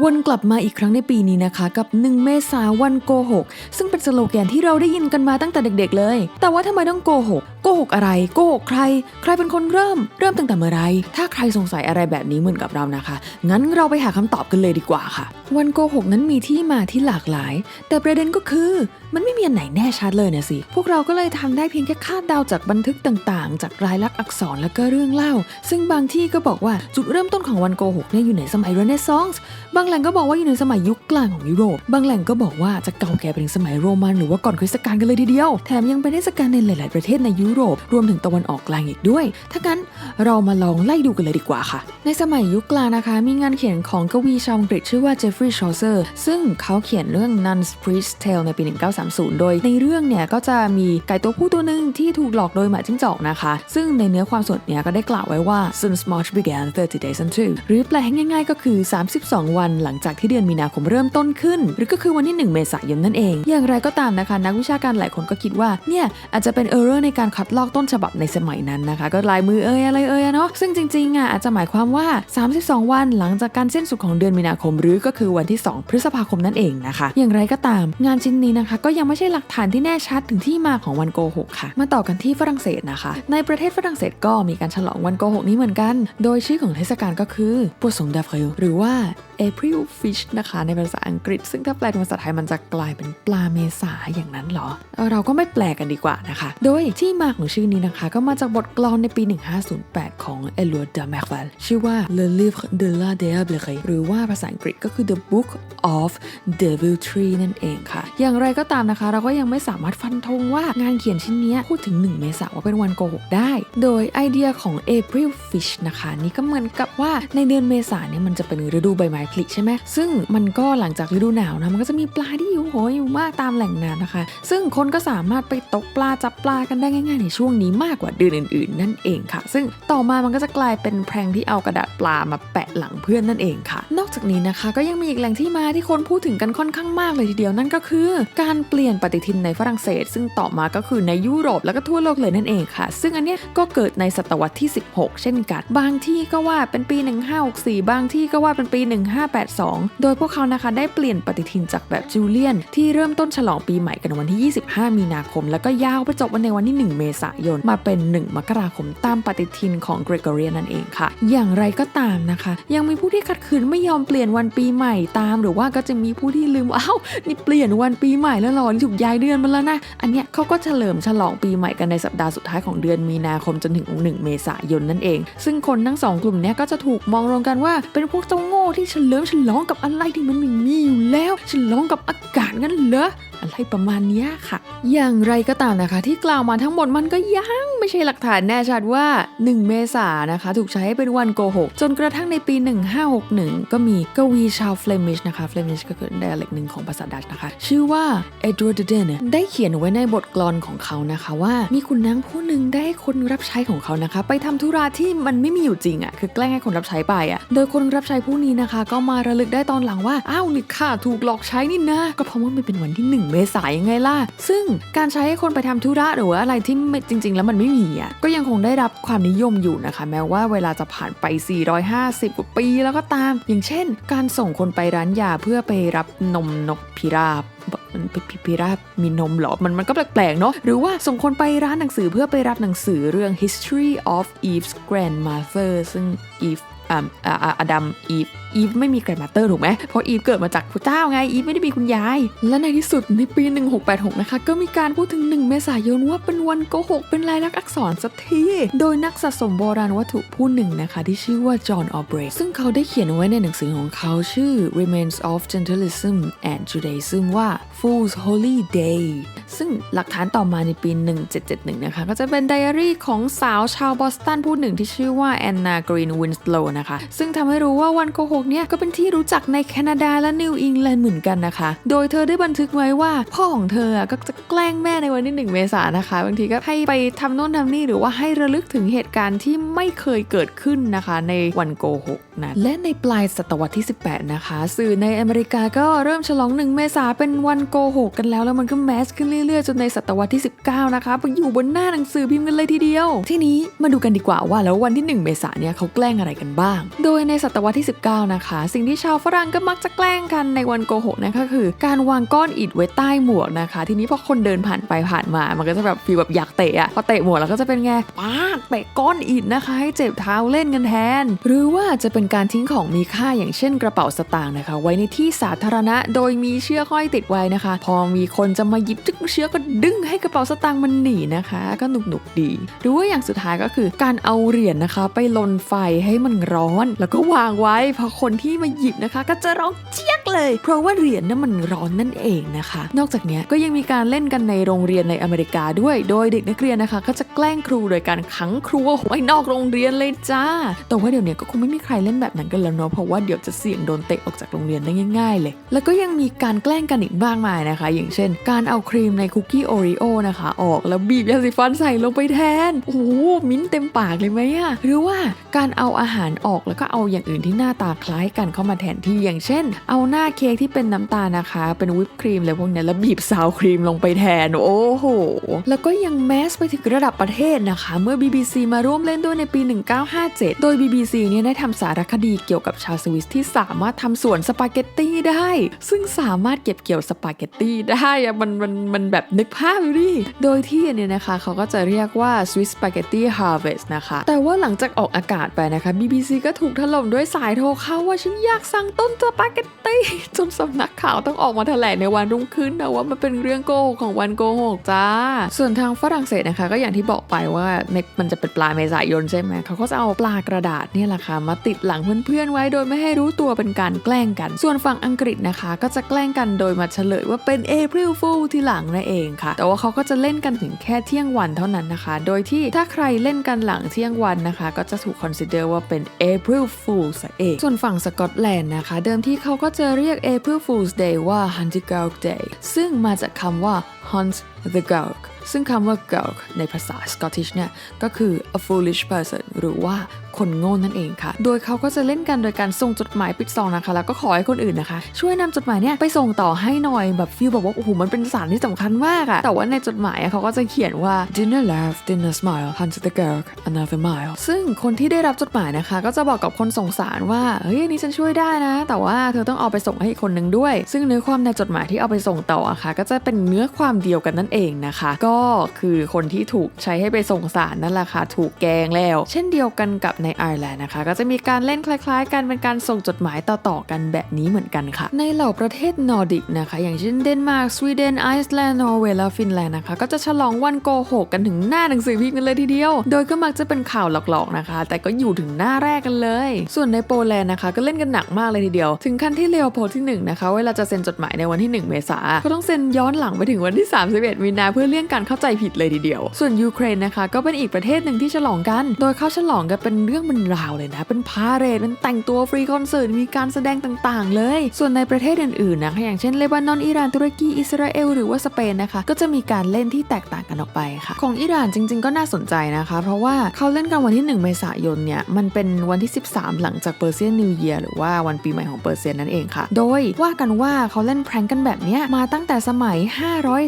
วนกลับมาอีกครั้งในปีนี้นะคะกับ 1 เมษาวันโกหก ซึ่งเป็นสโลแกนที่เราได้ยินกันมาตั้งแต่เด็กๆเลย แต่ว่าทำไมต้องโกหกโกหกอะไรโกหกใคร ใครเป็นคนเริ่ม เริ่มตั้งแต่เมื่อไร ถ้าใครสงสัยอะไรแบบนี้เหมือนกับเรานะคะ งั้นเราไปหาคำตอบกันเลยดีกว่าค่ะ วันโกหกนั้นมีที่มาที่หลากหลาย แต่ประเด็นก็คือ มันไม่มีอันไหนแน่ชัดเลยนะสิ พวกเราก็เลยทำได้เพียงแค่คาดเดาจากบันทึกต่างๆ จากรายลักษณ์อักษรและก็เรื่องเล่า ซึ่งบางที่ก็บอกว่าจุดเริ่มต้นของวันโกหกเนี่ยอยู่ในสมัยเรเนซองส์บางแหล่งก็บอกว่าอยู่ในสมัยยุคกลางของยุโรป บางแหล่งก็บอกว่าจะเก่าแก่ไปถึงสมัยโรมันหรือว่าก่อนคริสต์กาลกันเลยทีเดียว แถมยังเป็นเทศกาลในหลาย ๆประเทศในยุโรปรวมถึงตะวันออกกลางอีกด้วย ถ้างั้นเรามาลองไล่ดูกันเลยดีกว่าค่ะ ในสมัยยุคกลางนะคะ มีงานเขียนของกวีชาวอังกฤษชื่อว่าเจฟฟรีย์ชอเซอร์ซึ่งเขาเขียนเรื่อง Nun's Priest's Tale ในปี 1930 โดยในเรื่องเนี่ยก็จะมีไก่ตัวผู้ตัวหนึ่งที่ถูกหลอกโดยหมาจิ้งจอกนะคะ ซึ่งในเนื้อความสดเนี่ยก็ได้กล่าวไว้ว่า since March began 30 days until หรือแปลให้ง่ายๆ ก็คือ 32 วันหลังจากที่เดือนมีนาคมเริ่มต้นขึ้น หรือก็คือวันที่ 1 เมษายนนั่นเอง อย่างไรก็ตามนะคะ นักวิชาการหลายคนก็คิดว่าเนี่ยอาจจะเป็นเออร์เรอร์ในการคัดลอกต้นฉบับในสมัยนั้นนะคะ ก็ลายมือเอ่ยอะไรเอ่ยเนาะซึ่งจริงๆอะอาจจะหมายความว่า 32 วันหลังจากการสิ้นสุดของเดือนมีนาคมหรือก็คือวันที่ 2 พฤษภาคมนั่นเองนะคะ อย่างไรก็ตาม งานชิ้นนี้นะคะ ก็ยังไม่ใช่หลักฐานที่แน่ชัดถึงที่มาของวันโกหกค่ะ มาต่อกันที่ฝรั่งเศสนะคะ ในประเทศฝรั่งเศสก็มีการฉลองวันโกหกนี้เหมือนกัน โดยชื่อของเทศกาลก็คือปวดสงดาฟริลหรือว่า April Fish นะคะ ในภาษาอังกฤษ ซึ่งถ้าแปลเป็นภาษาไทยมันจะกลายเป็นปลาเมษาอย่างนั้นเหรอเออเราก็ไม่แปลกันดีกว่านะคะ โดยที่มาของชื่อนี้นะคะ ก็มาจากบทกลอนในปี 1508 ของเอลัวดาแมควลชื่อว่า Le Livre de la Diablerie หรือว่าภาษาอังกฤษก็คือ The Book of Deviltry นั่นเองค่ะ อย่างไรก็ตามนะคะ เราก็ยังไม่สามารถฟันธงว่างานเขียนชิ้นนี้พูดถึง 1 เมษายนว่าเป็นวันโกหกได้ โดยไอเดียของ April Fish นะคะ นี่ก็เหมือนกับว่าในเดือนเมษายนเนี่ยมันจะเป็นฤดูใบไม้ผลิใช่ไหมซึ่งมันก็หลังจากฤดูหนาวนะมันก็จะมีปลาที่อยู่โหยอยู่มากตามแหล่งน้ำนะคะ ซึ่งคนก็สามารถไปตกปลาจับปลากันได้ง่ายในช่วงนี้มากกว่าเดือนอื่นๆ นั่นเองค่ะ ซึ่งต่อมามันก็จะกลายเป็นแพรงที่เอากระดาษปลามาแปะหลังเพื่อนนั่นเองค่ะ นอกจากนี้นะคะก็ยังมีอีกแหล่งที่มาที่คนพูดถึงกันค่อนข้างมากเลยทีเดียวนั่นก็คือ การเปลี่ยนปฏิทินในฝรั่งเศส ซึ่งต่อมาก็คือในยุโรปแล้วก็ทั่วโลกเลยนั่นเองค่ะ ซึ่งอันเนี้ยก็เกิดในศตวรรษที่ 16 เช่นกันบางที่ก็ว่าเป็นปี 1564 บางที่ก็ว่าเป็นปี 1582 โดยพวกเขานะคะได้เปลี่ยนปฏิทินจากแบบจูเลียน ที่เริ่มต้นฉลองปีใหม่กันวันที่ 25 มีนาคม แล้วก็ยาวไปจบวันในวันที่ 1 เมษายนมาเป็น 1 มกราคมตามปฏิทินของเกรกอเรียนนั่นเองค่ะ อย่างไรก็ตามนะคะ ยังมีผู้ที่ขัดขืนไม่ยอมเปลี่ยนวันปีใหม่ตาม หรือว่าก็จะมีผู้ที่ลืมว่าอ้าวนี่เปลี่ยนวันปีใหม่แล้วหรอถูกย้ายเดือนมาแล้วนะ อันเนี้ยเขาก็เฉลิมฉลองปีใหม่กันในสัปดาห์สุดท้ายของเดือนมีนาคมจนถึง1เมษายนนั่นเอง ซึ่งคนทั้งสองกลุ่มเนี้ยก็จะถูกมองรวมกันว่าเป็นพวกเจ้าโง่ที่เฉลิมฉลองกับอะไรที่มันไม่มีอยู่แล้ว ฉลองกับอากาศงั้นเหรอ อะไรประมาณนี้ค่ะ อย่างไรก็ตามนะคะ ที่กล่าวมาทั้งหมดมันก็ยังไม่ใช่หลักฐานแน่ชัดว่า 1 เมษายนนะคะ ถูกใช้ให้เป็นวันโกหก จนกระทั่งในปี 1561 ก็มีกวีชาวเฟลมิชนะคะเฟลมิชก็คือไดอะเล็กหนึ่งของภาษาดัตช์นะคะ ชื่อว่าเอ็ดวาร์ดเดนได้เขียนไว้ในบทกลอนของเขานะคะว่ามีคุณนางผู้หนึ่งได้ให้คนรับใช้ของเขานะคะ ไปทำธุระที่มันไม่มีอยู่จริงอะ่ะคือแกล้งให้คนรับใช้ไปอะ่ะโดยคนรับใช้ผู้นี้นะคะ ก็มาระลึกได้ตอนหลังว่าอ้าวนี่ข้าถูกหลอกใช้นี่นะก็เพราะว่ามันเป็นวันที่1เมษายยังไงล่ะ ซึ่งการใช้ให้คนไปทำธุระหรือว่าอะไรที่จริง ๆ แล้วมันไม่มีอะก็ยังคงได้รับความนิยมอยู่นะคะ แม้ว่าเวลาจะผ่านไป 450กว่าปีแล้วก็ตาม อย่างเช่น การส่งคนไปร้านยาเพื่อไปรับนมนกพิราบมันพิพิพิราบมีนมหรอ มันมันก็แปลกๆเนาะ หรือว่าส่งคนไปร้านหนังสือเพื่อไปรับหนังสือเรื่อง History of Eve's Grandmother ซึ่ง Eve อาดัมอีฟอีฟไม่มีแกรมาเตอร์ถูกไหมเพราะอีฟเกิดมาจากพระเจ้าไงอีฟไม่ได้มีคุณยาย และในที่สุดในปี 1686 นะคะ ก็มีการพูดถึง 1 เมษายนว่าเป็นวันโกหก เป็นลายลักษณ์อักษรสักที โดยนักสะสมโบราณวัตถุผู้หนึ่งนะคะ ที่ชื่อว่าจอห์นออเบรกซึ่งเขาได้เขียนไว้ในหนังสือของเขาชื่อ Remains of Gentilism and Judaism ว่า Fool's Holy Day ซึ่งหลักฐานต่อมาในปี 1771 นะคะ ก็จะเป็นไดอารี่ของสาวชาวบอสตันผู้หนึ่งที่ชื่อว่าแอนนากรีนวินสโลนะคะ ซึ่งทำให้รู้ว่าวันโกหกเนี่ยก็เป็นที่รู้จักในแคนาดาและนิวอิงแลนด์เหมือนกันนะคะ โดยเธอได้บันทึกไว้ว่าพ่อของเธออะก็จะแกล้งแม่ในวันที่ 1 เมษายนนะคะ บางทีก็ให้ไปทำโน่นทำนี่หรือว่าให้ระลึกถึงเหตุการณ์ที่ไม่เคยเกิดขึ้นนะคะ ในวันโกหกนะและในปลายศตวรรษที่ 18 นะคะ สื่อในอเมริกาก็เริ่มฉลอง 1 เมษาเป็นวันโกหกกันแล้ว แล้วมันก็แมสขึ้นเรื่อยๆ จนในศตวรรษที่ 19 นะคะไปอยู่บนหน้าหนังสือพิมพ์กันเลยทีเดียว ที่นี้มาดูกันดีกว่าว่าแล้ววันที่ 1 เมษาเนี่ยเขาแกล้งอะไรกันบ้าง โดยในศตวรรษที่ 19 นะคะ สิ่งที่ชาวฝรั่งก็มักจะแกล้งกันในวันโกหกนะก็คือ การวางก้อนอิฐไว้ใต้หมวกนะคะ ทีนี้พอคนเดินผ่านไปผ่านมา มันก็จะแบบฟีลแบบอยากเตะอะพอเตะหมวกแล้วก็จะเป็นไงปากเตะก้อนอิฐนะคะ ให้เจ็บเท้าเล่นกันแทน หรือว่าจะเป็นการทิ้งของมีค่าอย่างเช่นกระเป๋าสตางค์นะคะ ไว้ในที่สาธารณะ โดยมีเชือกห้อยติดไว้นะคะ พอมีคนจะมาหยิบจึ๊กเชือกก็ดึงให้กระเป๋าสตางค์มันหนีนะคะ ก็หนุกหนุกๆดี หรือว่าอย่างสุดท้ายก็คือการเอาเหรียญนะคะ ไปลนไฟให้มันร้อน แล้วก็วางไว้พอคนที่มาหยิบนะคะ ก็จะร้องเจี๊ย เลย เพราะว่าเหรียญนั้นมันร้อนนั่นเองนะคะ นอกจากนี้ก็ยังมีการเล่นกันในโรงเรียนในอเมริกาด้วย โดยเด็กนักเรียนนะคะ ก็จะแกล้งครูโดยการขังครูไว้นอกโรงเรียนเลยจ้า แต่ว่าเดี๋ยวนี้ก็คงไม่มีใครเล่นแบบนั้นกันแล้วเนาะ เพราะว่าเดี๋ยวจะเสี่ยงโดนเตะออกจากโรงเรียนได้ง่าย ๆ เลย แล้วก็ยังมีการแกล้งกันอีกมากมายนะคะ อย่างเช่น การเอาครีมในคุกกี้โอรีโอนะคะ ออกแล้วบีบยาสีฟันใส่ลงไปแทน โอ้โหมิ้นท์เต็มปากเลยไหมอะหรือว่าการเอาอาหารออกแล้วก็เอาอย่างอื่นที่หน้าตาคล้ายกันเข้ามาแทนที่ อย่างเช่น เอาหน้าเค้กที่เป็นน้ำตาลนะคะ เป็นวิปครีมอะไรพวกนี้แล้วบีบซาวครีมลงไปแทน โอ้โห แล้วก็ยังแมสไปถึงระดับประเทศนะคะ เมื่อ BBC มาร่วมเล่นด้วยในปี 1957 โดย BBC เนี่ยได้ทำสารคดีเกี่ยวกับชาวสวิสที่สามารถทำสวนสปาเกตตี้ได้ ซึ่งสามารถเก็บเกี่ยวสปาเกตตี้ได้อะมันมันมันแบบนึกภาพดูดิโดยที่เนี่ยนะคะเขาก็จะเรียกว่า Swiss Spaghetti Harvest นะคะ แต่ว่าหลังจากออกอากาศไปนะคะ BBC ก็ถูกถล่มด้วยสายโทรเข้าว่าฉันอยากสั่งต้นสปาเกตตี้จนสำนักข่าวต้องออกมาแถลงในวันรุ่งขึ้นนะว่ามันเป็นเรื่องโกหกของวันโกหกจ้า ส่วนทางฝรั่งเศสนะคะ ก็อย่างที่บอกไปว่าในมันจะเป็นปลายเมษายนใช่ไหมเขาก็จะเอาปลากระดาษเนี่ยแหละค่ะมาติดหลังเพื่อนๆไว้โดยไม่ให้รู้ตัวเป็นการแกล้งกัน ส่วนฝั่งอังกฤษนะคะ ก็จะแกล้งกันโดยมาเฉลยว่าเป็น April Fool ที่หลังนั่นเองค่ะ แต่ว่าเขาก็จะเล่นกันถึงแค่เที่ยงวันเท่านั้นนะคะ โดยที่ถ้าใครเล่นกันหลังเที่ยงวันนะคะ ก็จะถูก consider ว่าเป็น April Fool ซะเองส่วนฝั่งสกอตแลนด์นะคะ เดิมที่เขาก็จะเรียก April Fool's Day ว่า Hunt the Gowk Day ซึ่งมาจากคำว่า Hunt the Gowk ซึ่งคำว่า Gowk ในภาษาสกอตติชเนี่ยก็คือ a foolish person หรือว่าคนโง่นั่นเองค่ะ โดยเขาก็จะเล่นกันโดยการส่งจดหมายปิดซองนะคะ แล้วก็ขอให้คนอื่นนะคะ ช่วยนำจดหมายเนี่ยไปส่งต่อให้หน่อยแบบฟีลแบบว่าโอ้โหมันเป็นสารที่สำคัญมากอะแต่ว่าในจดหมายอะเขาก็จะเขียนว่า dinner laugh dinner smile hunt the girl another mile ซึ่งคนที่ได้รับจดหมายนะคะ ก็จะบอกกับคนส่งสารว่าเฮ้ยนนี้ฉันช่วยได้นะ แต่ว่าเธอต้องเอาไปส่งให้อีกคนหนึ่งด้วย ซึ่งเนื้อความในจดหมายที่เอาไปส่งต่ออะค่ะ ก็จะเป็นเนื้อความเดียวกันนั่นเองนะคะ ก็คือคนที่ถูกใช้ให้ไปส่งสารนั่นแหละค่ะถูกแกงแล้ว เช่นเดียวกันกับในไอร์แลนด์นะคะ ก็จะมีการเล่นคล้ายๆ กันเป็นการส่งจดหมายต่อๆกันแบบนี้เหมือนกันค่ะ ในเหล่าประเทศนอร์ดิกนะคะ อย่างเช่นเดนมาร์กสวีเดนไอซ์แลนด์นอร์เวย์และฟินแลนด์นะคะ ก็จะฉลองวันโกหกกันถึงหน้าหนังสือพิมพ์กันเลยทีเดียว โดยก็มักจะเป็นข่าวหลอกๆนะคะ แต่ก็อยู่ถึงหน้าแรกกันเลย ส่วนในโปแลนด์นะคะ ก็เล่นกันหนักมากเลยทีเดียว ถึงขั้นที่เลโอโพลที่หนึ่งนะคะเวลาจะเซ็นจดหมายในวันที่ 1 เมษาก็ต้องเซ็นย้อนหลังไปถึงวันที่ 31มีนาเพื่อเลี่ยงการเข้าใจผิดเลยทีเดียว ส่วนยูเครนนะคะก็เป็นอีกประเทศหนึ่งที่ฉลองกัน โดยเขาฉลองกันเป็นเรื่องเป็นราวเลยนะ เป็นพาเรดเป็นแต่งตัวฟรีคอนเสิร์ตมีการแสดงต่างๆ เลย ส่วนในประเทศอื่นๆนะคะอย่างเช่นเลบานอนอิหร่านตุรกีอิสราเอลหรือว่าสเปนนะคะก็จะมีการเล่นที่แตกต่างกันออกไปค่ะ ของอิหร่านจริง ๆ ก็น่าสนใจนะคะ เพราะว่าเขาเล่นกันวันที่ 1 เมษายนเนี่ยมันเป็นวันที่ 13 หลังจากเปอร์เซียนนิวเยียหรือว่าวันปีใหม่ของเปอร์เซียนนั่นเองค่ะ โดยว่ากันว่าเขาเล่นแพรงกันแบบนี้มาตั้งแต่สมัย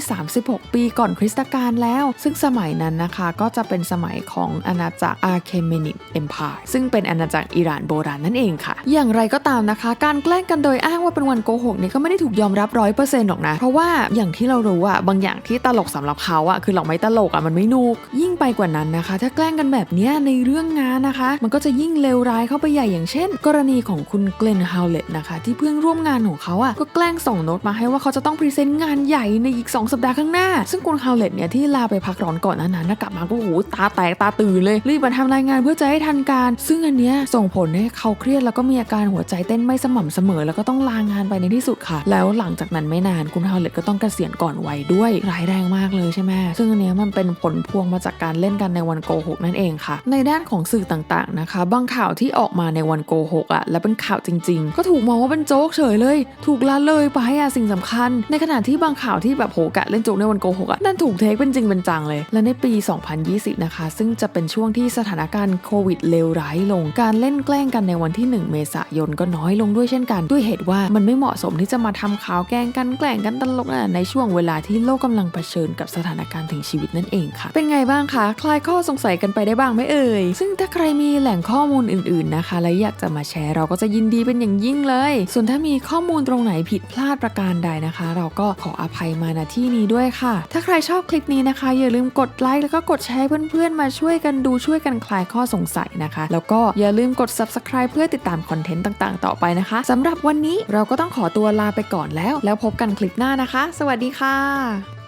536 ปีก่อนคริสตกาลแล้ว ซึ่งสมัยนั้นนะคะก็จะเป็นสมัยของอาณาจักรอาร์เคเมนิดเอ็มพายซึ่งเป็นอาณาจักรอิหร่านโบราณนั่นเองค่ะ อย่างไรก็ตามนะคะ การแกล้งกันโดยอ้างว่าเป็นวันโกหกเนี่ยก็ไม่ได้ถูกยอมรับร้อยเปอร์เซ็นต์หรอกนะ เพราะว่าอย่างที่เรารู้อะบางอย่างที่ตลกสำหรับเขาอะคือเราไม่ตลกอะมันไม่นุก ยิ่งไปกว่านั้นนะคะ ถ้าแกล้งกันแบบนี้ในเรื่องงานนะคะ มันก็จะยิ่งเลวร้ายเข้าไปใหญ่อย่างเช่น กรณีของคุณเกลนฮาวเลตนะคะที่เพื่อนร่วมงานของเขาอะก็แกล้งส่งโน้ตมาให้ว่าเขาจะต้องพรีเซนต์งานใหญ่ในอีก 2 สัปดาห์ข้างหน้า ซึ่งคุณฮาวเลตเนี่ยที่ลาไปพักร้อนก่อนนั้นนะกลับมาก็โอ้โหตาแตกตาตื่นเลยรีบมาทำรายงานเพื่อจะให้ทันการ ซึ่งอันเนี้ยส่งผลให้เขาเครียดแล้วก็มีอาการหัวใจเต้นไม่สม่ำเสมอ แล้วก็ต้องลางานไปในที่สุดค่ะ แล้วหลังจากนั้นไม่นานคุณฮาวเลตก็ต้องเกษียณก่อนวัยด้วยร้ายแรงมากเลยใช่ไหมซึ่งอันเนี้ยมันเป็นผลพวงมาจากการเล่นกันในวันโกหกนั่นเองค่ะ ในด้านของสื่อต่างๆนะคะ บางข่าวที่ออกมาในวันโกหกอะและเป็นข่าวจริง ๆ ก็ถูกมองว่าเป็นโจ๊กเฉยเลย ถูกละเลยไปอะสิ่งสำคัญ ในขณะที่บางข่าวที่แบบโหกะเล่นโจ๊กในวันโกหกอะนั่นถูกเทคเป็นจริงเป็นจังเลย และในปี 2020 นะคะ ซึ่งจะเป็นช่วงที่สถานการณ์โควิดเลเลวร้ายลง การเล่นแกล้งกันในวันที่ 1 เมษายนก็น้อยลงด้วยเช่นกัน ด้วยเหตุว่ามันไม่เหมาะสมที่จะมาทำข่าวแกล้งกันแกล้งกันตลกนะในช่วงเวลาที่โลกกำลังเผชิญกับสถานการณ์ถึงชีวิตนั่นเองค่ะ เป็นไงบ้างคะคลายข้อสงสัยกันไปได้บ้างไหมเอ่ยซึ่งถ้าใครมีแหล่งข้อมูลอื่น ๆนะคะ และอยากจะมาแชร์เราก็จะยินดีเป็นอย่างยิ่งเลย ส่วนถ้ามีข้อมูลตรงไหนผิดพลาดประการใดนะคะ เราก็ขออภัยมาณที่นี้ด้วยค่ะ ถ้าใครชอบคลิปนี้นะคะ อย่าลืมกดไลค์แล้วก็กดแชร์ให้เพื่อนๆมาช่วยกันดูช่วยกันคลายข้อสงสัยนะคะ แล้วก็อย่าลืมกด subscribe เพื่อติดตามคอนเทนต์ต่างๆ ต่อไปนะคะสำหรับวันนี้เราก็ต้องขอตัวลาไปก่อนแล้ว แล้วพบกันคลิปหน้านะคะ สวัสดีค่ะ